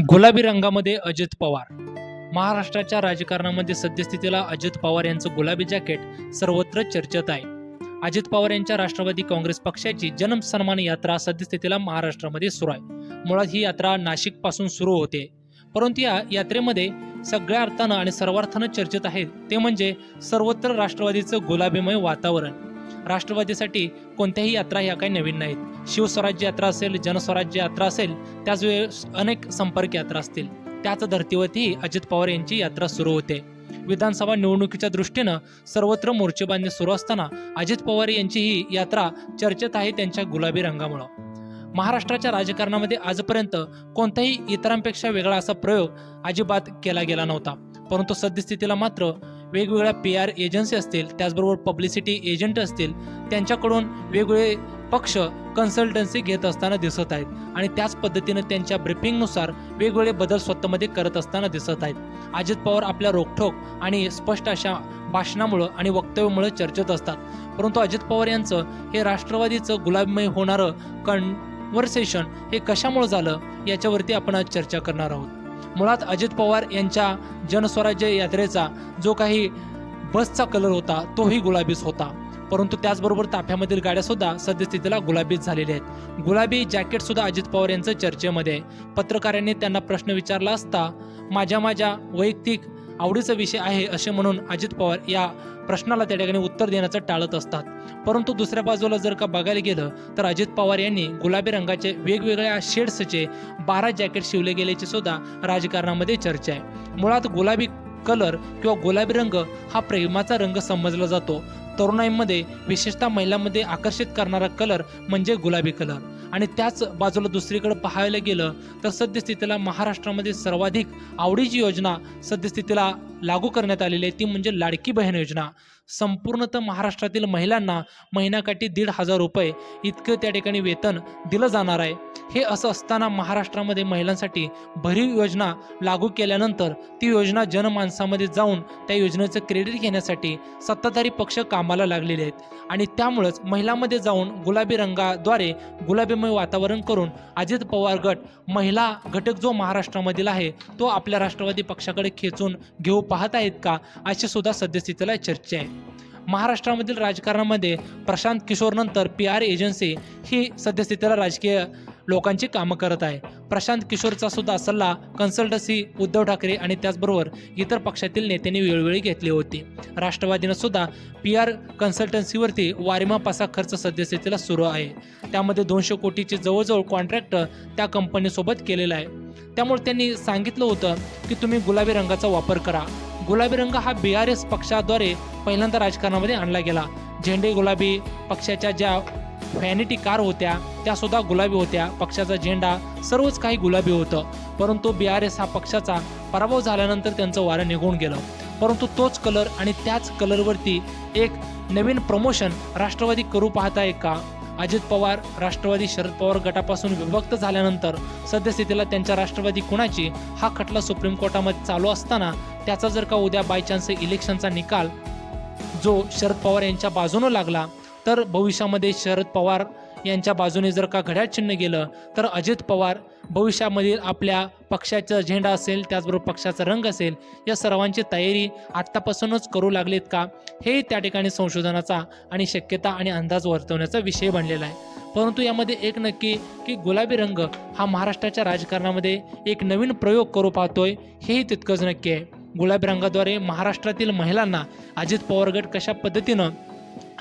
गुलाबी रंगामध्ये अजित पवार. महाराष्ट्राच्या राजकारणामध्ये सद्यस्थितीला अजित पवार यांचं गुलाबी जॅकेट सर्वत्र चर्चेत आहे. अजित पवार यांच्या राष्ट्रवादी काँग्रेस पक्षाची जनसन्मान यात्रा सद्यस्थितीला महाराष्ट्रामध्ये सुरू आहे. मुळात ही यात्रा नाशिकपासून सुरू होते. परंतु या यात्रेमध्ये सगळ्या अर्थानं आणि सर्वार्थानं चर्चेत आहे ते म्हणजे सर्वत्र राष्ट्रवादीचं गुलाबीमय वातावरण. राष्ट्रवादीसाठी कोणत्याही यात्रा ह्या काही नवीन नाहीत. शिवस्वराज्य यात्रा असेल जनस्वराज्य यात्रा असेल त्याच वेळेस अनेक संपर्क यात्रा असतील. त्याच धर्तीवरती अजित पवार यांची यात्रा सुरू होते. विधानसभा निवडणुकीच्या दृष्टीनं सर्वत्र मोर्चेबांधणी सुरू असताना अजित पवार यांची ही यात्रा चर्चेत आहे त्यांच्या गुलाबी रंगामुळं. महाराष्ट्राच्या राजकारणामध्ये आजपर्यंत कोणताही इतरांपेक्षा वेगळा असा प्रयोग अजिबात केला गेला नव्हता. परंतु सद्यस्थितीला मात्र वेगवेगळ्या पी आर एजन्सी असतील त्याचबरोबर पब्लिसिटी एजंट असतील त्यांच्याकडून वेगवेगळे पक्ष कन्सल्टन्सी घेत असताना दिसत आहेत. आणि त्याच पद्धतीनं त्यांच्या ब्रिफिंगनुसार वेगवेगळे बदल स्वतःमध्ये करत असताना दिसत आहेत. अजित पवार आपल्या रोखठोक आणि स्पष्ट अशा भाषणामुळं आणि वक्तव्यामुळे चर्चेत असतात. परंतु अजित पवार यांचं हे राष्ट्रवादीचं गुलाबमय होणारं कन्व्हर्सेशन हे कशामुळे झालं याच्यावरती आपण आज चर्चा करणार आहोत. मुळात अजित पवार यांच्या जनस्वराज्य यात्रेचा जो काही बसचा कलर होता तोही गुलाबीच होता. परंतु त्याचबरोबर ताफ्यामधील गाड्या सुद्धा सद्यस्थितीला गुलाबीच झालेल्या आहेत. गुलाबी जॅकेट सुद्धा अजित पवार यांचं चर्चेमध्ये आहे. पत्रकारांनी त्यांना प्रश्न विचारला असता माझ्या माझ्या वैयक्तिक आवडीचा विषय आहे असे म्हणून अजित पवार या प्रश्नाला त्या ठिकाणी उत्तर देण्याचं टाळत असतात. परंतु दुसऱ्या बाजूला जर का बघायला गेलं तर अजित पवार यांनी गुलाबी रंगाचे वेगवेगळ्या शेड्सचे बारा जॅकेट शिवले गेल्याची सुद्धा राजकारणामध्ये चर्चा आहे. मुळात गुलाबी कलर किंवा गुलाबी रंग हा प्रेमाचा रंग समजला जातो. तरुणाईमध्ये विशेषतः महिलांमध्ये आकर्षित करणारा कलर म्हणजे गुलाबी कलर. आणि त्याच बाजूला दुसरीकडे पाहायला गेलं तर सद्यस्थितीला महाराष्ट्रामध्ये सर्वाधिक आवडीची योजना सद्यस्थितीला लागू करण्यात आलेली आहे. ती म्हणजे लाडकी बहीण योजना. संपूर्णतः महाराष्ट्रातील महिलांना महिन्याकाठी दीड हजार रुपये इतकं त्या ठिकाणी वेतन दिलं जाणार आहे. हे असं असताना महाराष्ट्रामध्ये महिलांसाठी भरीव योजना लागू केल्यानंतर ती योजना जनमानसामध्ये जाऊन त्या योजनेचं क्रेडिट घेण्यासाठी सत्ताधारी पक्ष कामाला लागलेले आहेत. आणि त्यामुळंच महिलांमध्ये जाऊन गुलाबी रंगाद्वारे गुलाबीमय वातावरण करून अजित पवार गट महिला घटक जो महाराष्ट्रामधील आहे तो आपल्या राष्ट्रवादी पक्षाकडे खेचून घेऊ पाहत आहेत का? अशी सुद्धा सद्यस्थितीला चर्चा आहे. महाराष्ट्रामधील राजकारणामध्ये प्रशांत किशोरनंतर पी आर एजन्सी ही सद्यस्थितीला राजकीय लोकांची कामं करत आहे. प्रशांत किशोरचा सुद्धा सल्ला कन्सल्टन्सी उद्धव ठाकरे आणि त्याचबरोबर इतर पक्षातील नेत्यांनी वेळोवेळी घेतली होती. राष्ट्रवादीनं सुद्धा पी आर कन्सल्टन्सीवरती वारिमापासा खर्च सद्यस्थितीला सुरू आहे. त्यामध्ये दोनशे कोटीचे जवळजवळ कॉन्ट्रॅक्ट त्या कंपनीसोबत केलेला आहे. त्यामुळे त्यांनी सांगितलं होतं की तुम्ही गुलाबी रंगाचा वापर करा. गुलाबी रंग हा बी आर एस पक्षाद्वारे पहिल्यांदा राजकारणामध्ये आणला गेला. झेंडे गुलाबी पक्षाच्या ज्या व्हॅनिटी कार होत्या त्या सुद्धा गुलाबी होत्या. पक्षाचा झेंडा सर्वच काही गुलाबी होतं. परंतु बी आर एस हा पक्षाचा पराभव झाल्यानंतर त्यांचं वारं निघून गेलं. परंतु तोच कलर आणि त्याच कलरवरती एक नवीन प्रमोशन राष्ट्रवादी करू पाहताय आहे का? अजित पवार राष्ट्रवादी शरद पवार गटापासून विभक्त झाल्यानंतर सद्यस्थितीला त्यांच्या राष्ट्रवादी कुणाची हा खटला सुप्रीम कोर्टामध्ये चालू असताना त्याचा जर का उद्या बाय चान्स इलेक्शनचा निकाल जो शरद पवार यांच्या बाजूनं लागला तर भविष्यामध्ये शरद पवार यांच्या बाजूने जर का घड्याळ चिन्ह गेलं तर अजित पवार भविष्यामधील आपल्या पक्षाचा झेंडा असेल त्याचबरोबर पक्षाचा रंग असेल या सर्वांची तयारी आत्तापासूनच करू लागलेत का? हे त्या ठिकाणी संशोधनाचा आणि शक्यता आणि अंदाज वर्तवण्याचा विषय बनलेला आहे. परंतु यामध्ये एक नक्की की गुलाबी रंग हा महाराष्ट्राच्या राजकारणामध्ये एक नवीन प्रयोग करू पाहतोय हेही तितकंच नक्की आहे. गुलाबी रंगाद्वारे महाराष्ट्रातील महिलांना अजित पवार गट कशा पद्धतीनं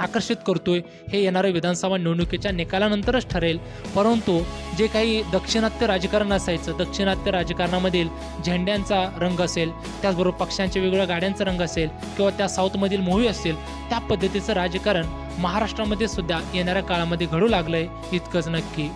आकर्षित करतोय हे येणाऱ्या विधानसभा निवडणुकीच्या निकालानंतरच ठरेल. परंतु जे काही दक्षिणात्य राजकारण असायचं दक्षिणात्य राजकारणामधील झेंड्यांचा रंग असेल त्याचबरोबर पक्षांच्या वेगवेगळ्या गाड्यांचा रंग असेल किंवा त्या साऊथमधील मूव्ही असतील त्या पद्धतीचं राजकारण महाराष्ट्रामध्ये सुद्धा येणाऱ्या काळामध्ये घडू लागलंय इतकंच नक्की.